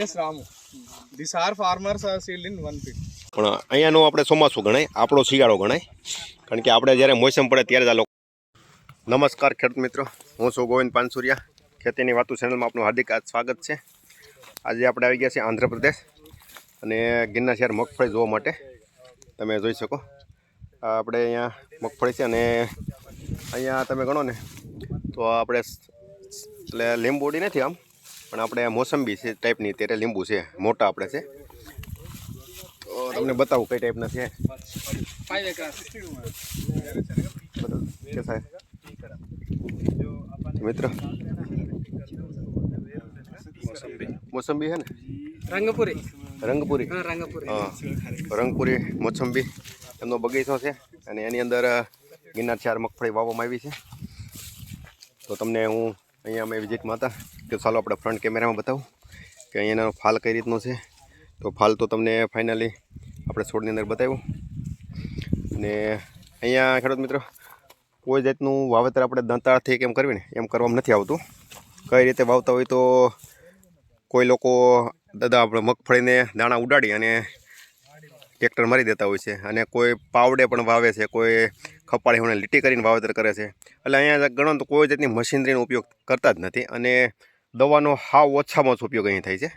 Yes, Ramu this are farmers are sealed in one pit. પણ અહીંયાનું આપણે ચોમાસું ગણાય આપણો શિયાળો ગણાય. કારણ કે આપણે જ્યારે મોસમ પડે ત્યારે જ આ લોકો નમસ્કાર ખેડૂત મિત્રો હું છું ગોવિંદ પાનસુરિયા. ખેતીની વાતું ચેનલમાં આપનું હાર્દિક સ્વાગત છે. આજે આપણે આવી ગયા છીએ આંધ્રપ્રદેશ અને ગિરના શહેર મગફળી જોવા માટે. તમે જોઈ શકો. આપણે અહીંયા મગફળી છે અને અહીંયા તમે ગણો ને તો આપણે એટલે લીંબુડી નથી આમ. પણ આપણે મોસંબી છે ટાઈપની ત્યારે લીંબુ છે. મોટા આપણે છે. તો તમને બતાવું કઈ ટાઈપના છે. મિત્ર? મોસંબી છે ને? રંગપુરી. રંગપુરી? રંગપુરી. મોસંબી. એમનો બગીચો છે અને એની અંદર ગિરનાર ચાર મગફળી વાવવામાં આવી છે. તો તમને હું અહીંયા અમે વિઝિટમાં હતા. તો ચાલો આપણે ફ્રન્ટ કેમેરામાં બતાવું કે અહીંયાનો ફાલ કઈ રીતનો છે. તો ફાલ તો તમને ફાઇનલી આપણે છોડની અંદર બતાવ્યું. અને અહીંયા ખેડૂત મિત્રો, કોઈ જાતનું વાવેતર આપણે દંતાળથી કેમ કરવી ને, એમ કરવામાં નથી આવતું. કઈ રીતે વાવતા હોય તો કોઈ લોકો દાદા આપણે મગફળીને દાણા ઉડાડી અને ટ્રેક્ટર મારી દેતા હોય છે. અને કોઈ પાવડે પણ વાવે છે, કોઈ ખપાળી હોને લીટી કરીને વાવેતર કરે છે. એટલે અહીંયા ગણો તો કોઈ જાતની મશીનરીનો ઉપયોગ કરતા જ નથી. અને દવાનો હાવ ઓછામાં ઓછો ઉપયોગ અહીં થાય છે.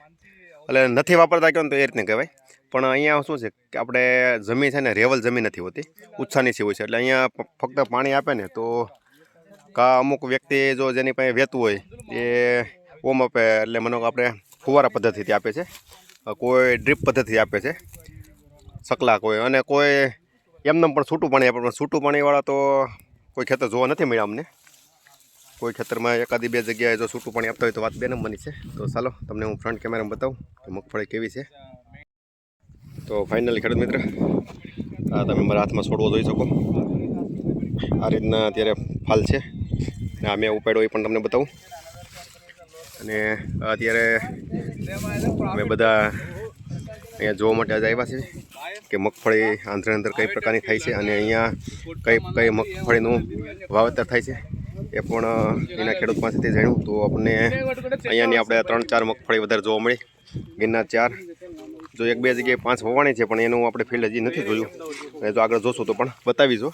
એટલે નથી વાપરતા કહો ને તો એ રીતને કહેવાય. પણ અહીંયા શું છે કે આપણે જમીન છે ને રેવલ જમીન નથી હોતી. ઉચ્છાની છે હોય છે. એટલે અહીંયા ફક્ત પાણી આપે ને તો કા અમુક વ્યક્તિ જો જેની પાસે વહેતું હોય એ ઓમ આપે એટલે મને આપણે ફુવારા પદ્ધતિથી આપે છે. કોઈ ડ્રીપ પદ્ધતિ આપે છે. સકલા કોઈ અને કોઈ એમને પણ છૂટું પાણી આપે. પણ છૂટું પાણીવાળા તો કોઈ ખેતર જોવા નથી મળ્યા અમને. કોઈ ખેતરમાં એકાદી બે જગ્યાએ જો છૂટું પાણી આપતા હોય તો વાત બે નંબરની છે. તો ચાલો, તમને હું ફ્રન્ટ કેમેરામાં બતાવું કે મગફળી કેવી છે. તો ફાઇનલી ખેડૂત મિત્ર, આ તમે મારા હાથમાં છોડવો જોઈ શકો. આ રીતના અત્યારે ફાલ છે. અને આ મેં ઉપાડ્યો એ પણ તમને બતાવું. અને અત્યારે અમે બધા અહીંયા જોવા માટે આજે આવ્યા છીએ કે મગફળી આંધ્રની અંદર કઈ પ્રકારની થાય છે અને અહીંયા કઈ કઈ મગફળીનું વાવેતર થાય છે. એ પણ એના ખેડૂત પાસેથી જાણ્યું તો આપણને અહીંયાની આપણે ત્રણ ચાર મગફળી વધારે જોવા મળી. ગિરનાર ચાર. જો એક બે જગ્યાએ પાંચ હોવાની છે, પણ એનું આપણે ફિલ્ડ હજી નથી જોયું. અને જો આગળ જોશું તો પણ બતાવીશું.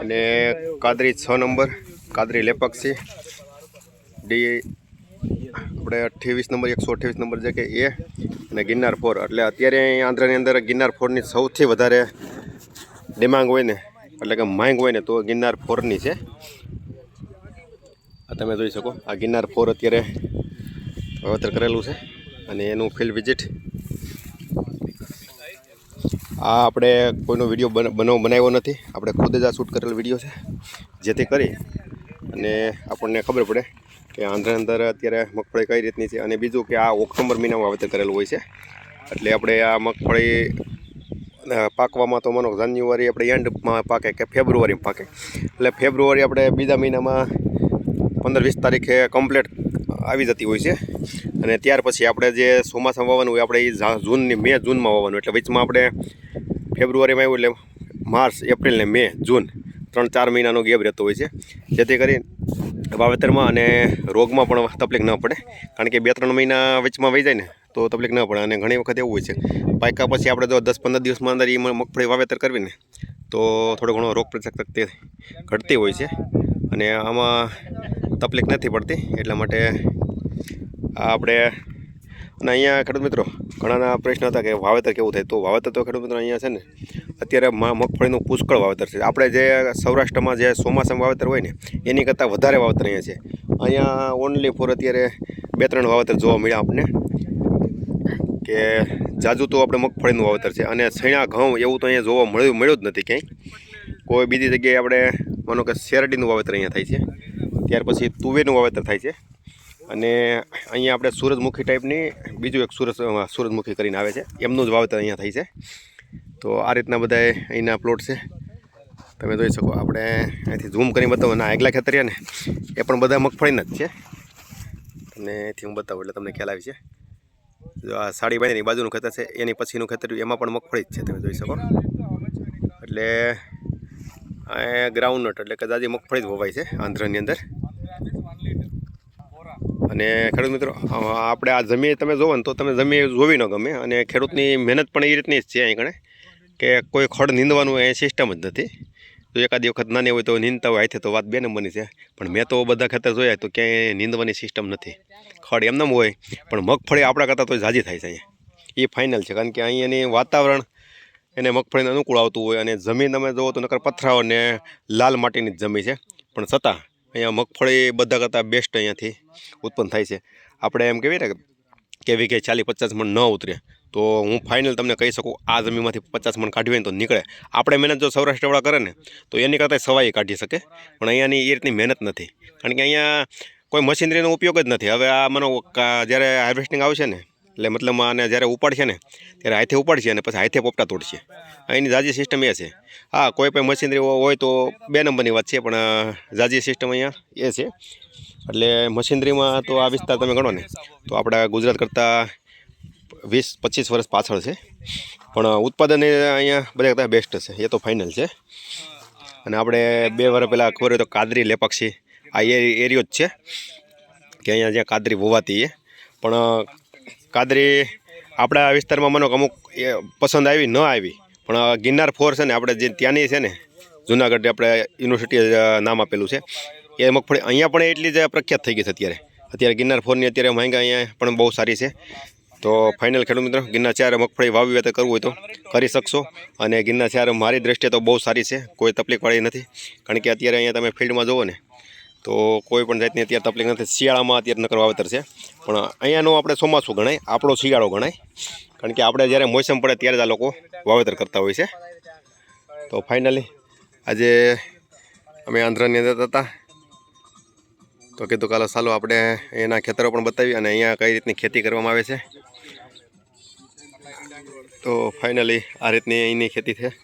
અને કાદરી છ નંબર, કાદરી લેપક્ષી ડી આપણે અઠ્યાવીસ નંબર, એકસો અઠ્યાવીસ નંબર છે કે એ અને ગિરનાર ફોર. એટલે અત્યારે આંધ્રની અંદર ગિરનાર ફોરની સૌથી વધારે ડિમાંગ હોય ને, એટલે કે માંગ હોય ને, તો ગિરનાર ફોરની છે. આ તમે જોઈ શકો, આ ગિરનાર ફોર અત્યારે વાવેતર કરેલું છે અને એનું ફિલ્ડ વિઝિટ આ આપણે કોઈનો વીડિયો બન, બનાવ, બનાવ્યો નથી. આપણે ખુદ જ આ શૂટ કરેલો વીડિયો છે, જેથી કરી અને આપણને ખબર પડે કે આંધ્રની અંદર અત્યારે મગફળી કઈ રીતની છે અને બીજું કે આ ઓક્ટોબર મહિનામાં વાવેતર કરેલું હોય છે. એટલે આપણે આ મગફળી પાકવામાં તો માનો જાન્યુઆરી આપણે એન્ડમાં પાકે કે ફેબ્રુઆરીમાં પાકે. એટલે ફેબ્રુઆરી આપણે બીજા મહિનામાં પંદર વીસ તારીખે કમ્પ્લીટ આવી જતી હોય છે. અને ત્યાર પછી આપણે જે ચોમાસામાં વાવવાનું હોય આપણે એ જૂનની મે, જૂનમાં વાવવાનું. એટલે વચમાં આપણે ફેબ્રુઆરીમાં આવ્યું એટલે માર્ચ, એપ્રિલ ને મે, જૂન ત્રણ ચાર મહિનાનો ગેપ રહેતો હોય છે. જેથી કરી વાવેતરમાં અને રોગમાં પણ તકલીફ ન પડે. કારણ કે બે ત્રણ મહિના વચમાં વહી જાય ને, તો તકલીફ ન પડે. અને ઘણી વખત એવું હોય છે. પાક્યા પછી આપણે જો દસ પંદર દિવસમાં અંદર એ મગફળી વાવેતર કરવી ને તો થોડો ઘણો રોગ પ્રતિકારક શક્તિ ઘટતી હોય છે. અને આમાં તકલીફ નથી પડતી, એટલા માટે આપણે, અને અહીંયા ખેડૂત મિત્રો, ઘણાના પ્રશ્ન હતા કે વાવેતર કેવું થાય? તો વાવેતર તો ખેડૂત મિત્રો અહીંયા છે ને, અત્યારે મગફળીનું પુષ્કળ વાવેતર છે. આપણે જે સૌરાષ્ટ્રમાં જે ચોમાસામાં વાવેતર હોય ને, એની કરતાં વધારે વાવેતર અહીંયા છે. અહીંયા ઓનલી ફોર અત્યારે બે ત્રણ વાવેતર જોવા મળ્યા આપણને, કે જાજુ તો આપણે મગફળીનું વાવેતર છે. અને સૈણા ઘઉં એવું તો અહીંયા જોવા મળ્યું મળ્યું જ નથી ક્યાંય. કોઈ બીજી જગ્યાએ આપણે, માનો કે શેરડીનું વાવેતર અહીંયા થાય છે. ત્યાર પછી તુવેરનું વાવેતર થાય છે. અને અહીંયા આપણે સૂરજમુખી ટાઈપની બીજું એક સૂરજ સૂરજમુખી કરીને આવે છે. એમનું જ વાવેતર અહીંયા થાય છે. તો આ રીતના બધા અહીંના પ્લોટ છે. તમે જોઈ શકો, આપણે અહીંથી ઝૂમ કરીને બતાવો. ના, આગલા ખેતરિયા ને, એ પણ બધા મગફળીના જ છે. તમને અહીંથી હું બતાવું એટલે તમને ખ્યાલ આવી છે જો આ સાડી બાંધીની બાજુનું ખેતર છે, એની પછીનું ખેતર એમાં પણ મગફળી જ છે, તમે જોઈ શકો. એટલે આ ગ્રાઉન્ડ નટ, એટલે કદાચ મગફળી જ વવાય છે આંધ્રની અંદર. અને ખેડૂત મિત્રો આપણે આ જમીન તમે જોવો ને તો તમે જમીન જોવી ન ગમે. અને ખેડૂતની મહેનત પણ એ રીતની જ છે અહીં કણે, કે કોઈ ખડ નીંદવાનું એ સિસ્ટમ જ નથી. તો એકાદી વખત નાની હોય તો નીંદતા હોય, હાથે તો વાત બે નંબરની છે. પણ મેં તો બધા ખેતર જોયા તો ક્યાંય નીંદવાની સિસ્ટમ નથી. ખડ એમનેમ હોય, પણ મગફળી આપણા કરતાં તો ઝાજી થાય છે અહીંયા. એ ફાઇનલ છે, કારણ કે અહીંયાની વાતાવરણ એને મગફળીને અનુકૂળ આવતું હોય અને જમીન તમે જુઓ તો નકર પથરાઓ ને લાલ માટીની જ જમીન છે. પણ છતાં અહીંયા મગફળી બધા કરતાં બેસ્ટ અહીંયાથી ઉત્પન્ન થાય છે. આપણે એમ કહેવી ને કે વીઘે ચાલીસ પચાસ મણ ન ઉતરે, તો હું ફાઇનલ તમને કહી શકું આ જમીનમાંથી પચાસ મણ કાઢવી તો નીકળે. આપણે મહેનત જો સૌરાષ્ટ્રવાળા કરે ને, તો એની કરતાં સવાઈ કાઢી શકે. પણ અહીંયાની એ રીતની મહેનત નથી. કારણ કે અહીંયા કોઈ મશીનરીનો ઉપયોગ જ નથી. હવે આ મને જ્યારે હાર્વેસ્ટિંગ આવશે ને એટલે મતલબ આને જ્યારે ઉપાડશે ને, ત્યારે હાથે ઉપાડશે અને પછી હાથે પોપટા તોડશે. અહીંની જાજી સિસ્ટમ એ છે. હા, કોઈ પણ મશીનરી હોય તો બે નંબરની વાત છે, પણ જાજી સિસ્ટમ અહીંયા એ છે. એટલે મશીનરીમાં તો આ વિસ્તાર તમે ગણો ને, તો આપણા ગુજરાત કરતાં વીસ, પચીસ વર્ષ પાછળ છે. પણ ઉત્પાદન અહીંયા બધા કરતાં બેસ્ટ છે. એ તો ફાઇનલ છે. અને આપણે બે વર્ષ પહેલાં ખબર હોય તો કાદરી લેપાક્ષી આ એરિયો જ છે. કે અહીંયા જ્યાં કાદરી વોવાતી એ. પણ કાદરી આપણા વિસ્તારમાં મને અમુક પસંદ આવી, ન આવી. પણ ગિરનાર ફોર છે ને, આપણે જે ત્યાંની છે ને, જુનાગઢ આપણે યુનિવર્સિટી નામ આપેલું છે, એ મગફળી અહીંયા પણ એટલી જ પ્રખ્યાત થઈ ગઈ છે અત્યારે. અત્યારે ગિરનાર ફોરની અત્યારે મહેંગા અહીંયા પણ બહુ સારી છે. તો ફાઇનલ ખેડૂત મિત્રો, ગિરનાર ચાર મગફળી વાવી તો કરવું હોય તો કરી શકશો. અને ગિરનાર ચાર મારી દ્રષ્ટિએ તો બહુ સારી છે, કોઈ તકલીફવાળી નથી. કારણ કે અત્યારે અહીંયા તમે ફિલ્ડમાં જુઓ ને તો કોઈ પણ જાતની અત્યારે તકલીફ નથી. શિયાળામાં અત્યારે નકર વાવેતર છે. પણ અહીંયાનું આપણે ચોમાસું ગણાય, આપણો શિયાળો ગણાય. કારણ કે આપણે જ્યારે મોસમ પડે ત્યારે જ આ લોકો વાવેતર કરતા હોય છે. તો ફાઇનલી આજે અમે આંધ્રની અંદર હતા. તો કીધું કાલો ચાલો આપણે એના ખેતરો પણ બતાવી અને અહીંયા કઈ રીતની ખેતી કરવામાં આવે છે. તો ફાઇનલી આ રીતની અહીંની ખેતી છે.